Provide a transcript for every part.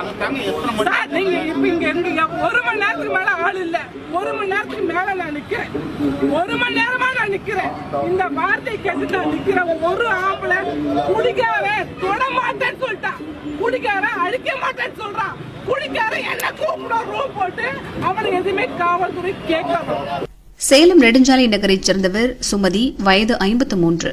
அதுதாங்க எத்தனை மணி சார், நீங்க இப்ப இங்க இருந்தீங்க ஒரு மணி நேரத்துக்கு மேல ஆள் இல்ல. ஒரு மணி நேரத்துக்கு மேல நான் நிக்கிறேன். ஒரு மணி நேரமா நான் நிக்கிறேன். இந்த வார்த்தை கேட்டு நான் நிக்கிறேன் ஒரு ஆம்பளை குடிக்காரன் தொட மாட்டேன்னு சொல்லிட்டான். குடிக்காரன் அழிக்க மாட்டேன்னு சொல்றான். குடிக்காரன் என்ன கூப்பிட ரூம் போட்டு அவனுக்கு எதுவுமே காவல்துறை கேட்கணும் சேலம் நெடுஞ்சாலை நகரைச் சேர்ந்தவர் சுமதி வயது ஐம்பத்து மூன்று.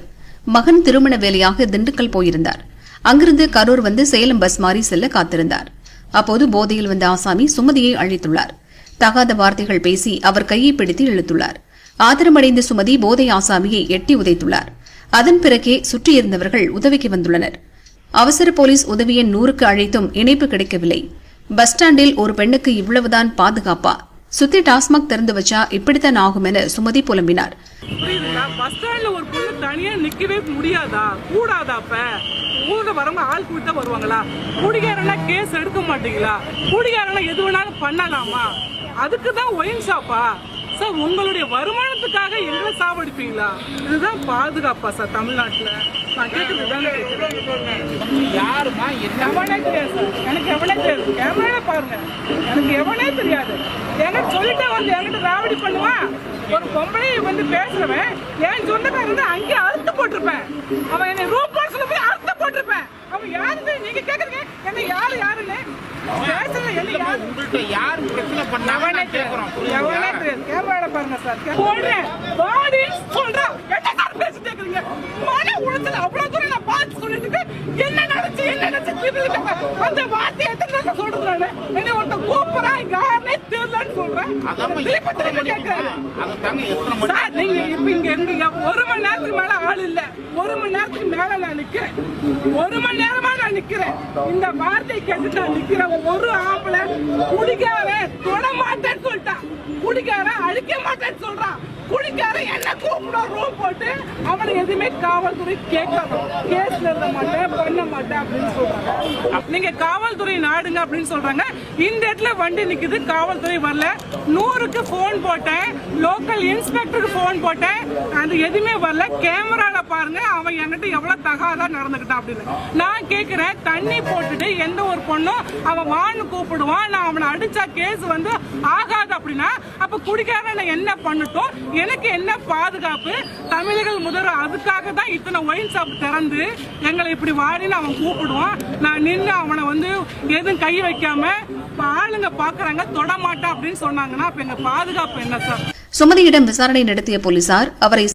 மகன் திருமண வேலையாக திண்டுக்கல் போயிருந்தார். அங்கிருந்து கரூர் வந்து சேலம் பஸ் மாறி செல்ல காத்திருந்தார். அப்போது போதையில் வந்த ஆசாமி சுமதியை அழைத்துள்ளார். தகாத வார்த்தைகள் பேசி அவர் கையை பிடித்து இழுத்துள்ளார். ஆத்திரமடைந்த சுமதி போதை ஆசாமியை எட்டி உதைத்துள்ளார். அதன் பிறகே சுற்றியிருந்தவர்கள் உதவிக்கு வந்துள்ளனர். அவசர போலீஸ் உதவி நூறுக்கு அழைத்தும் இணைப்பு கிடைக்கவில்லை. பஸ் ஸ்டாண்டில் ஒரு பெண்ணுக்கு இவ்வளவுதான் பாதுகாப்பா? சுத்தி டாஸ்மாக் திறந்து வச்சா இப்படித்தான் ஆகும் என சுமதி புலம்பினார். புரியுதுங்களா? பஸ் ஸ்டாண்ட்ல ஒரு பொண்ணு தனியா நிக்கவே முடியாதா? கூடாதா அப்ப? ஊர்ல வரவங்க ஆள் கூட்டி தான் வருவாங்களா? குடிகாரனா கேஸ் எடுக்க மாட்டீங்களா? குடிகாரனா எது வேணாலும் பண்ணலாமா? அதுக்கு தான் ஒயின் ஷாப்பா சார் உங்களுடைய வருமானத்துக்காக எங்களை சாவடிப்பீங்களா இதுதான் பாதுகாப்பா சார் தமிழ்நாட்டில். நான் கேட்கறது தானே யாருமா? என்ன எவனே தெரியாது சார். எனக்கு எவனே தெரியாது. கேமரா பாருங்க. எனக்கு எவனே தெரியாது. என்கிட்ட சொல்லிட்டே வந்து என்கிட்ட ராவடி பண்ணுவான் ஒரு பொம்பளை வந்து பேசுறவன் என் சொந்தக்காரன் வந்து அங்கேயே அறுத்து போட்டிருப்பேன். அவன் என்னை ரூம் பாக்ஸ்ல போய் அறுத்து போட்டிருப்பேன் அவன் யாருன்னு நீங்க கேக்குறீங்க என்ன யாரு யாருன்னு பேசல என்ன யாரு உங்கள்கிட்ட யார் பிரச்சனை நான் கேட்கிறோம் கேமரா பாருங்க சார் போடுறேன் பாடி சொல்றேன் என்ன சார் பேசிட்டு இருக்கீங்க மன அவ்வளவு தூரம் நான் பார்த்து சொல்லிட்டு. என்ன நினைச்சு என்ன திரும்பி அந்த வார்த்தை எத்தனை சொல்றது நானு. என்ன ஒருத்தன் கூப்பிடுறா இங்க சொல்றேன்? திருப்பி திருப்பி கேட்கிறேன். சார் நீங்க இப்ப இங்க இருந்தீங்க ஒரு மணி நேரத்துக்கு மேல ஆள் இல்ல. ஒரு மணி நேரத்துக்கு மேல நான் நிக்கிறேன். ஒரு மணி நேரமா நான் நிக்கிறேன். இந்த வார்த்தை கேட்டு நான் நிக்கிறேன் ஒரு ஆம்பளை குடிக்காரன் தொட மாட்டேன்னு சொல்லிட்டான். குடிக்காரன் அழிக்க மாட்டேன்னு சொல்றான் குடிக்காரன் என்ன கூப்பிட ரூம் போட்டு அவனை எதுவுமே காவல்துறை கேட்கணும் கேஸ்ல இருந்த மாட்டேன் பண்ண மாட்டேன் அப்படின்னு சொல்றாங்க. நீங்க காவல்துறை நாடுங்க அப்படின்னு சொல்றாங்க. இந்த இடத்துல வண்டி நிக்குது காவல்துறை வரல. நூறுக்கு போன் போட்டேன் லோக்கல் இன்ஸ்பெக்டருக்கு போன் போட்டேன். அது எதுவுமே வரல. கேமரால பாருங்க அவன் என்கிட்ட எவ்வளவு தகாதா நடந்துக்கிட்டான் அப்படின்னு. நான் கேட்கிறேன் தண்ணி போட்டுட்டு எந்த ஒரு பொண்ணும் அவன் வான்னு கூப்பிடுவான். நான் அவனை அடிச்சா கேஸ் வந்து ஆகாது அப்படின்னா அப்ப குடிக்காரன் என்ன பண்ணட்டும்? எனக்கு என்ன பாதுகாப்பு? தமிழர்கள் முதல்வர் அதுக்காக தான் இத்தனை ஒயின் ஷாப் திறந்து எங்களை இப்படி வாடின்னு அவன் கூப்பிடுவான். நான் நின்று அவனை வந்து எதுவும் கை வைக்காம ஆளுங்க பாக்குறாங்க தொட மாட்டான் அப்படின்னு சொன்னாங்கன்னா அப்ப எங்க பாதுகாப்பு என்ன சார்? சுமதியிடம் விசாரணை நடத்திய போலீசார் அவரை